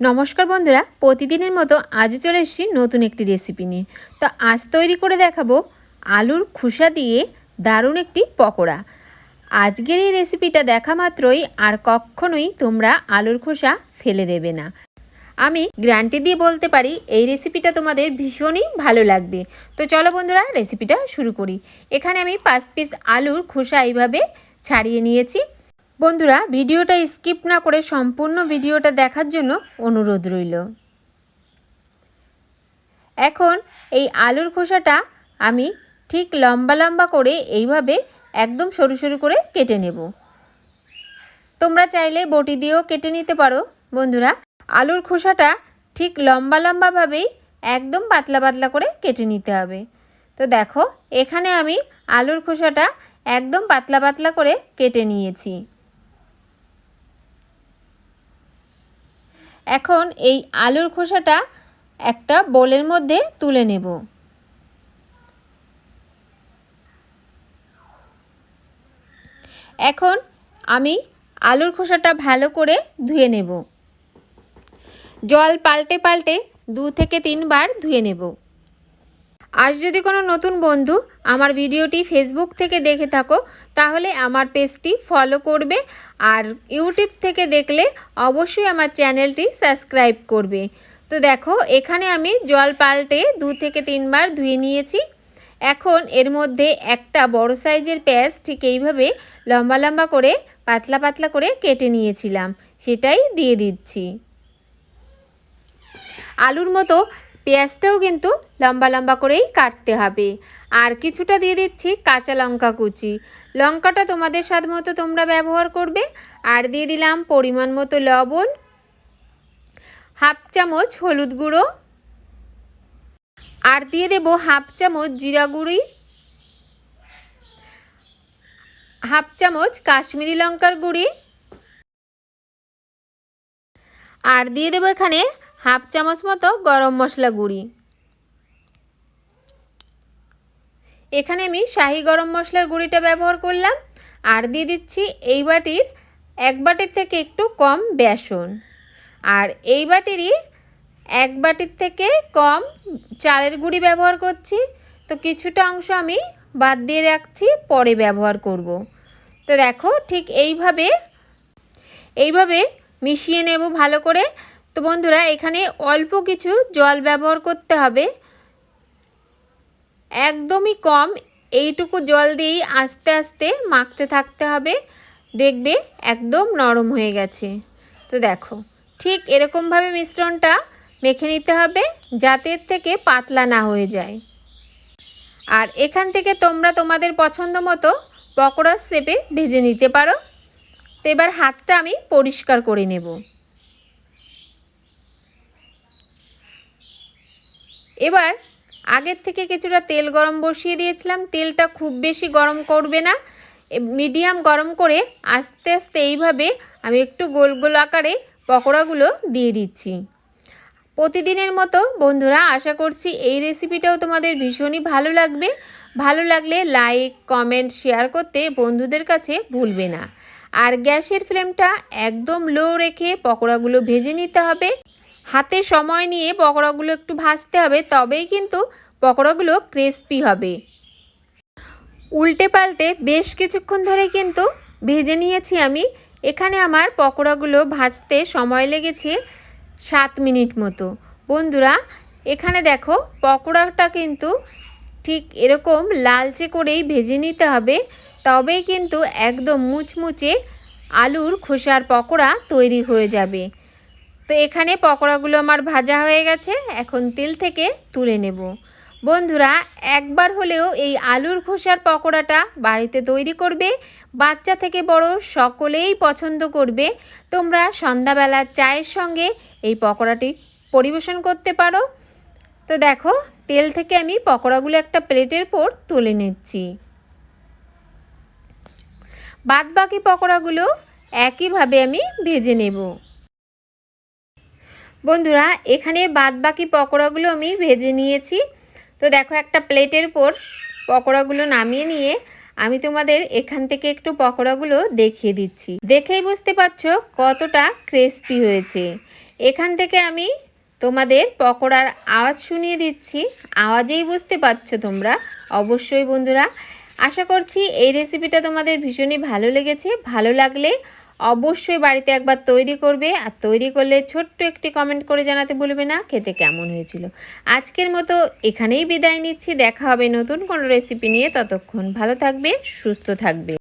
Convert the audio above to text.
নমস্কার বন্ধুরা, প্রতিদিনের মতো আজও চলে এসেছি নতুন একটি রেসিপি নিয়ে। তো আজ তৈরি করে দেখাবো আলুর খোসা দিয়ে দারুণ একটি পকোড়া। আজকের এই রেসিপিটা দেখা মাত্রই আর কখনোই তোমরা আলুর খোসা ফেলে দেবে না। আমি গ্যারান্টি দিয়ে বলতে পারি, এই রেসিপিটা তোমাদের ভীষণই ভালো লাগবে। তো চলো বন্ধুরা রেসিপিটা শুরু করি। এখানে আমি পাঁচ পিস আলুর খোসা এইভাবে ছাড়িয়ে নিয়েছি। বন্ধুরা, ভিডিওটা স্কিপ না করে সম্পূর্ণ ভিডিওটা দেখার জন্য অনুরোধ রইল। এখন এই আলুর খোসাটা আমি ঠিক লম্বা লম্বা করে এইভাবে একদম সরু সরু করে কেটে নেব। তোমরা চাইলে বটি দিয়েও কেটে নিতে পারো, বন্ধুরা। আলুর খোসাটা ঠিক লম্বা লম্বাভাবেই একদম পাতলা পাতলা করে কেটে নিতে হবে। তো দেখো, এখানে আমি আলুর খোসাটা একদম পাতলা পাতলা করে কেটে নিয়েছি। এখন এই আলুর খোসাটা একটা বোলের মধ্যে তুলে নেব। এখন আমি আলুর খোসাটা ভালো করে ধুয়ে নেব। জল পাল্টে পাল্টে দু থেকে তিনবার ধুয়ে নেব। আজ যদি কোনো নতুন বন্ধু আমার ভিডিওটি ফেসবুক থেকে দেখে থাকো, তাহলে আমার পেজটি ফলো করবে আর ইউটিউব থেকে দেখলে অবশ্যই আমার চ্যানেলটি সাবস্ক্রাইব করবে। তো দেখো, এখানে আমি জল পাল্টে দু থেকে তিনবার ধুয়ে নিয়েছি। এখন এর মধ্যে একটা বড় সাইজের পেঁয়াজ ঠিক এইভাবে লম্বা লম্বা করে পাতলা পাতলা করে কেটে নিয়েছিলাম, সেটাই দিয়ে দিচ্ছি। আলুর মতো পেঁয়াজটাও কিন্তু লম্বা লম্বা করেই কাটতে হবে। আর কিছুটা দিয়ে দিচ্ছি কাঁচা লঙ্কা কুচি। লঙ্কাটা তোমাদের স্বাদ মতো তোমরা ব্যবহার করবে। আর দিয়ে দিলাম পরিমাণ মতো লবণ, হাফ চামচ হলুদ গুঁড়ো, আর দিয়ে দেব হাফ চামচ জিরা গুঁড়ি, হাফ চামচ কাশ্মীরি লঙ্কার গুঁড়ি, আর দিয়ে দেবো এখানে হাফ চামচ মতো গরম মশলা গুঁড়ি। এখানে আমি শাহি গরম মশলার গুঁড়িটা ব্যবহার করলাম। আর দিয়ে দিচ্ছি এই বাটির এক বাটির থেকে একটু কম বেসন। আর এই বাটিরই এক বাটির থেকে কম চালের গুঁড়ি ব্যবহার করছি। তো কিছুটা অংশ আমি বাদ দিয়ে রাখছি, পরে ব্যবহার করব। তো দেখো ঠিক এইভাবে এইভাবে মিশিয়ে নেব ভালো করে। তো বন্ধুরা, এখানে অল্প কিছু জল ব্যবহার করতে হবে। একদমই কম এইটুকু জল দিয়েই আস্তে আস্তে মাখতে থাকতে হবে। দেখবে একদম নরম হয়ে গেছে। তো দেখো, ঠিক এরকমভাবে মিশ্রণটা মেখে নিতে হবে যাতে থেকে পাতলা না হয়ে যায়। আর এখান থেকে তোমরা তোমাদের পছন্দ মতো পকোড়ার শেপে ভেজে নিতে পারো। তো এবার হাতটা আমি পরিষ্কার করে নেব। এবার আগের থেকে কিছুটা তেল গরম বসিয়ে দিয়েছিলাম। তেলটা খুব বেশি গরম করবে না। মিডিয়াম গরম করে আস্তে আস্তে এইভাবে আমি একটু গোল গোল আকারে পকোড়াগুলো দিয়ে দিচ্ছি। প্রতিদিনের মতো বন্ধুরা, আশা করছি এই রেসিপিটাও তোমাদের ভীষণই ভালো লাগবে। ভালো লাগলে লাইক কমেন্ট শেয়ার করতে বন্ধুদের কাছে ভুলবে না। আর গ্যাসের ফ্লেমটা একদম লো রেখে পকোড়াগুলো ভেজে নিতে হবে। হাতে সময় নিয়ে পকোড়াগুলো একটু ভাজতে হবে, তবেই কিন্তু পকোড়াগুলো ক্রিস্পি হবে। উল্টে পাল্টে বেশ কিছুক্ষণ ধরে কিন্তু ভেজে নিয়েছি আমি। এখানে আমার পকোড়াগুলো ভাজতে সময় লেগেছে সাত মিনিট মতো। বন্ধুরা, এখানে দেখো পকোড়াটা কিন্তু ঠিক এরকম লালচে করেই ভেজে নিতে হবে, তবেই কিন্তু একদম মুচমুচে আলুর খোসার পকোড়া তৈরি হয়ে যাবে। তো এখানে পকোড়াগুলো আমার ভাজা হয়ে গেছে, এখন তেল থেকে তুলে নেব। বন্ধুরা, একবার হলেও এই আলুর খোসার পকোড়াটা বাড়িতে তৈরি করবে, বাচ্চা থেকে বড় সকলেই পছন্দ করবে। তোমরা সন্ধ্যাবেলা চায়ের সঙ্গে এই পকোড়াটি পরিবেশন করতে পারো। তো দেখো, তেল থেকে আমি পকোড়াগুলো একটা প্লেটের পর তুলে নিচ্ছি। বাদ বাকি পকোড়াগুলো একইভাবে আমি ভেজে নেব। বন্ধুরা, এখানে বাদ বাকি পকোড়াগুলো আমি ভেজে নিয়েছি। তো দেখো, একটা প্লেটের উপর পকোড়াগুলো নামিয়ে নিয়ে আমি তোমাদের এখান থেকে একটু পকোড়াগুলো দেখিয়ে দিচ্ছি। দেখেই বুঝতে পারছ কতটা ক্রিস্পি হয়েছে। এখান থেকে আমি তোমাদের পকোড়ার আওয়াজ শুনিয়ে দিচ্ছি। আওয়াজেই বুঝতে পারছ তোমরা, অবশ্যই বন্ধুরা। আশা করছি এই রেসিপিটা তোমাদের ভীষণই ভালো লেগেছে। ভালো লাগলে অবশ্যই বাড়িতে একবার তৈরি করবে। আর তৈরি করলে ছোট্ট একটি কমেন্ট করে জানাতে ভুলবে না। খেতে কেমন হয়েছিল? আজকের মতো এখানেই বিদায় নিচ্ছি। দেখা হবে নতুন কোনো রেসিপি নিয়ে। ততক্ষণ ভালো থাকবে, সুস্থ থাকবে।